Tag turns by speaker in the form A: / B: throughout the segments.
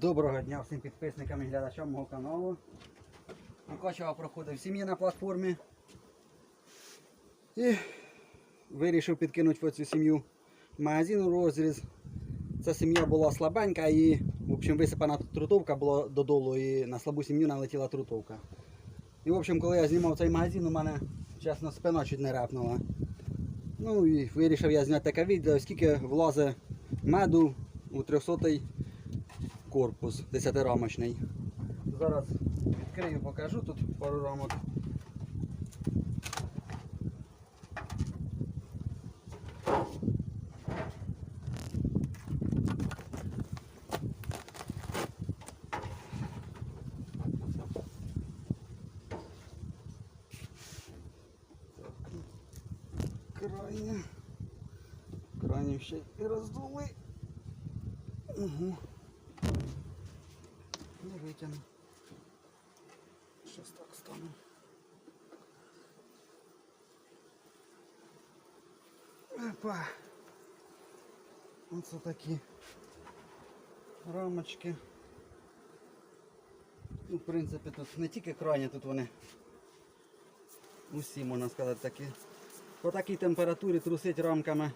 A: Доброго дня всім підписникам і глядачам мого каналу. Мукачева проходив сім'ї на платформі. І вирішив підкинути в цю сім'ю магазин у розріз. Ця сім'я була слабенька і в общем, висипана трутовка була додолу і на слабу сім'ю налетіла трутовка. І в общем, коли я знімав цей магазин, у мене чесно спина чуть не репнула. Ну і вирішив я зняти таке відео, скільки влазить меду у 300 корпус 10-рамочний. Зараз відкрию, покажу тут пару рамок. Крайне. Крайне ще і роздули. Угу. Не витягну. Щось так стану. Опа. Оце такі рамочки. Ну, в принципі, тут не тільки крайні, тут вони усі, можна сказати, такі. По такій температурі трусить рамками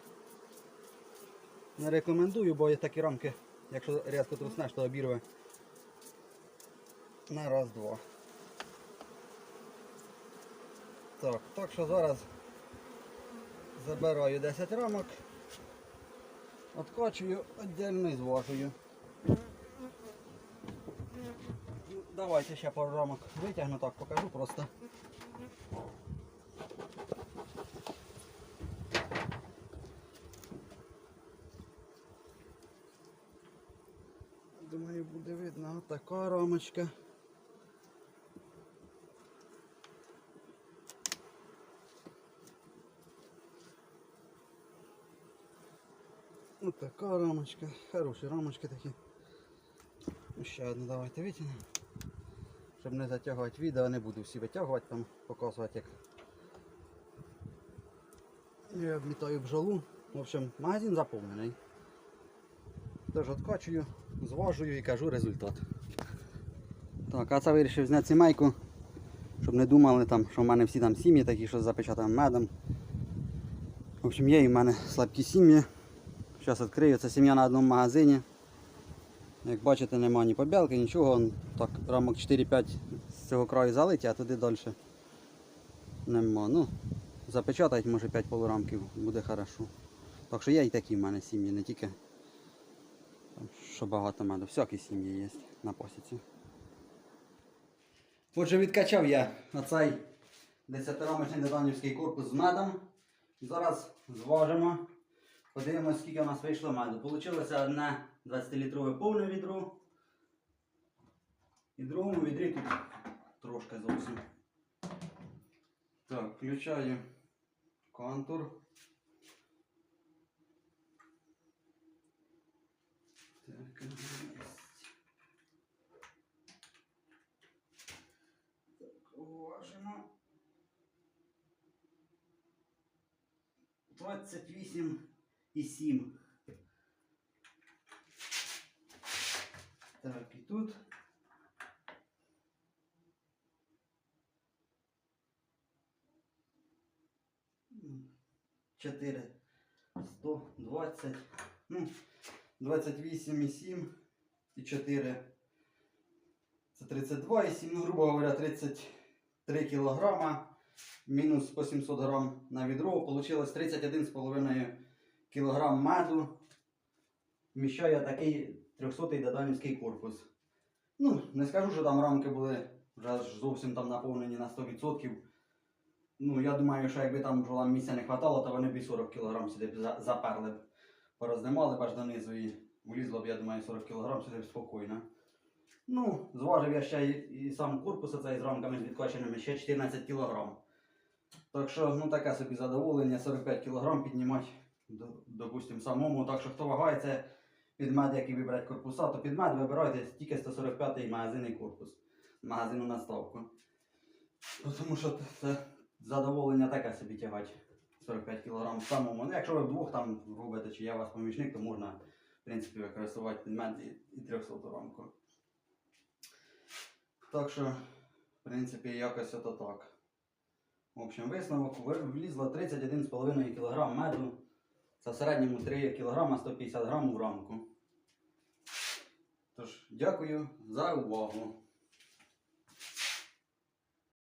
A: не рекомендую, бо є такі рамки, якщо різко труснеш, то обірве на раз-два. Так, так що зараз забираю 10 рамок, откачую, віддільно і зважую. Давайте ще пару рамок витягну, так покажу просто. Думаю, буде видно така рамочка. Ось така рамочка. Хороші рамочки такі. Ну, Ще одну давайте витягнемо. Щоб не затягувати відео, не буду всі витягувати, там показувати як. Я обмітаю бджолу. В общем, магазин заповнений. Тож откачую, зважую і кажу результат. Так, а це вирішив зняти сімейку, щоб не думали, там, що в мене всі там сім'ї такі, що з запечатаним медом. В общем, є і в мене слабкі сім'ї. Зараз відкрию. Це сім'я на одному магазині. Як бачите, нема ні побілки, нічого. Так, рамок 4-5 з цього краю залиті, а туди далі нема. Ну, запечатають, може 5 полурамків, буде хорошо. Так що є і такі в мене сім'ї, не тільки що багато меду. Всякі сім'ї є на посіці. Отже, відкачав я оцей 10-рамочний доданівський корпус з медом. Зараз зважимо. Подивимось, скільки у нас вийшло меду. Получилося одне 20-літрове повне відро. І другому відрі тут трошки зовсім. Так, включаю контур. Так. Так, уважимо. 28 і 7. Так, і тут. 4, 120, ну, 28 і 7 і 4. Це 32 і 7, ну, грубо говоря, 33 кілограма мінус по 700 грам на відро, получилось 31,5 кг меду. Вміщає такий 300-й доданівський корпус. Ну, не скажу, що там рамки були вже зовсім там наповнені на 100%. Ну, я думаю, що якби там бджолам місця не хватало, то вони б і 40 кг сюди б заперли б, пороздимали б аж донизу і влізло б, я думаю, 40 кг сюди б спокійно. Ну, зважив я ще і, і сам корпус оцей з рамками відкаченими ще 14 кг. Так що, ну таке собі задоволення, 45 кг піднімати, допустим, самому. Так що хто вагається під мед, який вибрати корпуса, то під мед вибирайте тільки 145-й магазинний корпус. Магазину на ставку. Ну, Тому що це задоволення таке собі тягати 45 кг самому. Ну, якщо ви вдвох там робите, чи я вас помічник, то можна в принципі, використовувати під мед і, і 300 рамку. Так що, в принципі, якось ото так. В общем, висновок ви- влізло 31,5 кг меду. Це в середньому 3 кг 150 грам в рамку. Тож, дякую за увагу.